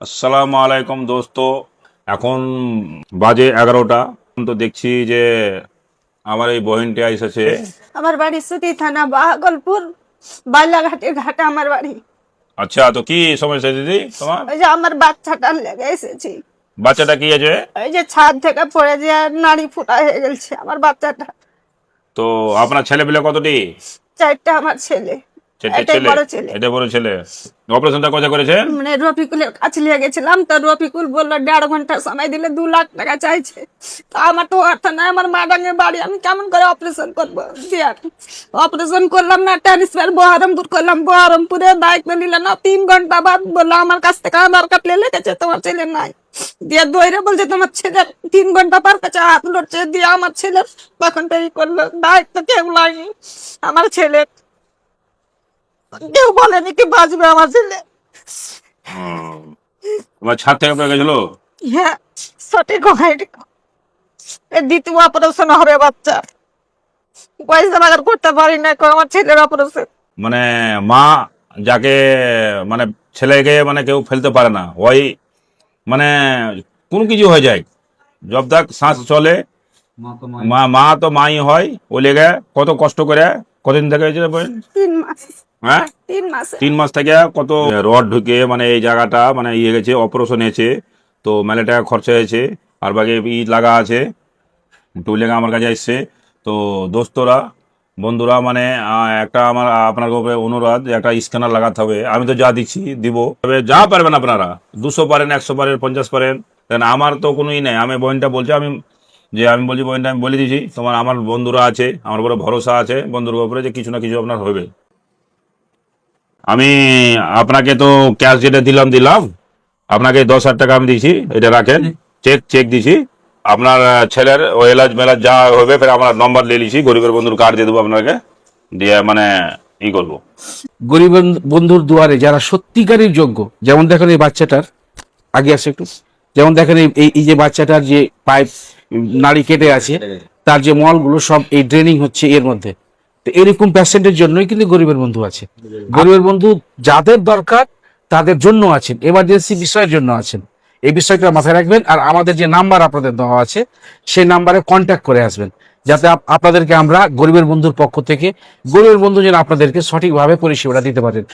আসসালামু আলাইকুম দোস্ত। এখন বাজে এগারোটা। তো দেখছি যে আমার এই বহিনটি এসেছে। আমার বাড়ি সুতি থানা বাহাগলপুর বাল্যাঘাটের ঘাটে আমার বাড়ি। আচ্ছা তো কি সমস্যা দিদি তোমার? ওই যে আমার বাচ্চাটা লেগে এসেছি। বাচ্চাটা কি আছে? ওই যে ছাদ থেকে পড়ে যে নাড়ি ফুটা হয়ে গেছে আমার বাচ্চাটা। তো আপনার ছেলে পেলে কতটি? চারটা আমার ছেলে। এটা বড় ছেলে। অপারেশনটা কোথায় করেছে? মানে রফিকুলের কাছে নিয়ে গেছিলাম তো রফিকুল বলল দেড় ঘণ্টা সময় দিলে দু লাখ টাকা চাইছে। তো আমার তো অর্থ নাই আমার মাডাঙ্গের বাড়ি আমি কেমন করে অপারেশন করব? অপারেশন করলাম না ট্রান্সফার বহরমপুর করলাম বহরমপুরে দায়িত্ব নিলে না তিন ঘণ্টা বাদ বলল আমার কাছ থেকে আধার কার্ড নিয়ে লেগেছে তোমার ছেলে নাই। দিয়ে দইরে বলছে তোমার ছেলে তিন ঘণ্টা পার কাছে হাত লড়ছে। দিয়ে আমার ছেলে তখন করল দায়িত্ব কেউ লাগেনি আমার ছেলে কেউ বলেনি কি বাঁচবে আমার ছেলে। তোমার ছাদ থেকে পড়ে গেছিল? হ্যাঁ সঠিক হয়নি। দ্বিতীয় অপারেশন হবে বাচ্চা। পয়সা লাগার করতে পারি না আমার ছেলের অপারেশন মানে মা যাকে মানে ছেলেকে মানে কেউ ফেলতে পারে না। ওই মানে কোন কিছু হয়ে যায়। জব তাক শ্বাস চলে। মা মা তো মাই হয়। ওই লেগে কত কষ্ট করে কতদিন থেকে হয়েছিল বোন? তিন মাস। হ্যাঁ? তিন মাস। তিন মাস থেকে কত রড ঢুকে মানে এই জায়গাটা মানে ইয়ে গেছে অপারেশন হয়েছে তো মেলে টাকা খরচা হয়েছে আর বাকি ই লাগা আছে তো ওই লেগে আমার কাছে এসছে। তো দোস্তরা বন্ধুরা মানে একটা আমার আপনার উপরে অনুরোধ একটা স্ক্যানার লাগাতে হবে। আমি তো যা দিচ্ছি দিব। তবে যা পারবেন আপনারা দুশো পারেন একশো পারেন পঞ্চাশ পারেন আমার তো কোনো ই নেই। আমি বোনটা বলছি আমি যে আমি বলছি বোনটা আমি বলে দিয়েছি তোমার আমার বন্ধুরা আছে আমার উপরে ভরসা আছে বন্ধুর উপরে যে কিছু না কিছু আপনার হবে। আমি আপনাকে তো ক্যাশ যেটা দিলাম দিলাম। আপনাকে দশ হাজার টাকা আমি দিয়েছি এটা রাখেন। চেক চেক দিছি আপনার ছেলের ও এলাজ মেলাজ যা হবে ফের আমার নম্বর নিয়ে নিছি গরিবের বন্ধুর কার্ড দিয়ে দেবো আপনাকে দিয়ে মানে ই করব। গরিব বন্ধুর দুয়ারে যারা সত্যিকারের যোগ্য যেমন দেখেন এই বাচ্চাটার আগে আসে একটু। যেমন দেখেন এই এই যে বাচ্চাটার যে পাইপ নাড়ি কেটে আছে তার যে মলগুলো সব এই ড্রেনিং হচ্ছে এর মধ্যে। তো এরকম প্যাশেন্টের জন্যই কিন্তু গরিবের বন্ধু আছে। গরিবের বন্ধু যাদের দরকার তাদের জন্য আছেন এমার্জেন্সি বিষয়ের জন্য আছেন। এই বিষয়টা মাথায় রাখবেন আর আমাদের যে নাম্বার আপনাদের দেওয়া আছে সেই নাম্বারে কন্ট্যাক্ট করে আসবেন। যাতে আপনাদেরকে আমরা গরিবের বন্ধুর পক্ষ থেকে গরিবের বন্ধু যেন আপনাদেরকে সঠিকভাবে পরিষেবাটা দিতে পারেন।